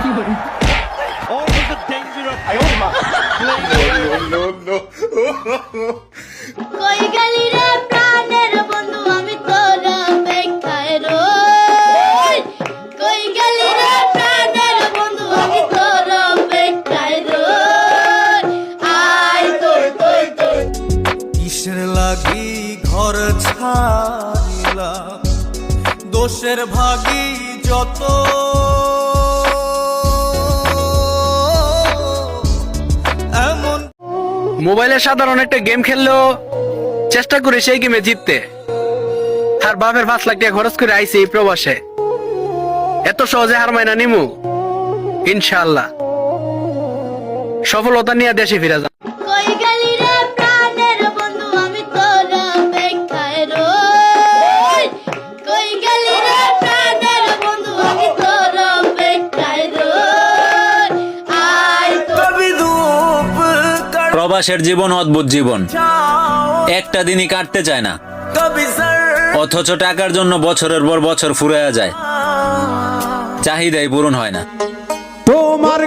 Always a dangerous. কই গেলি রে প্রাণের বন্ধু আমি তোর অপেক্ষায় রই কই গেলি রে প্রাণের বন্ধু আমি তোর অপেক্ষায় রই আয় তোর তোর তোর কিসের লাগি ঘর ছাড়িলা? দোষের ভাগি যত এমন মোবাইলে সাধারণ একটা গেম খেললেও চেষ্টা করে সেই গেমে জিততে। আর বাপের পাঁচ লাখ টাকা খরচ করে আইসি এই প্রবাসে। এত সহজে হার মাইনা নিমু। ইনশাল্লাহ সফলতা নিয়ে দেশে ফিরে যান প্রবাসের জীবন অদ্ভুত জীবন। একটা দিনই কাটতে চায় না। অথচ টাকার জন্য বছরের পর বছর ফুরাইয়া যায়। চাহিদাই পূরণ হয় না। তোমার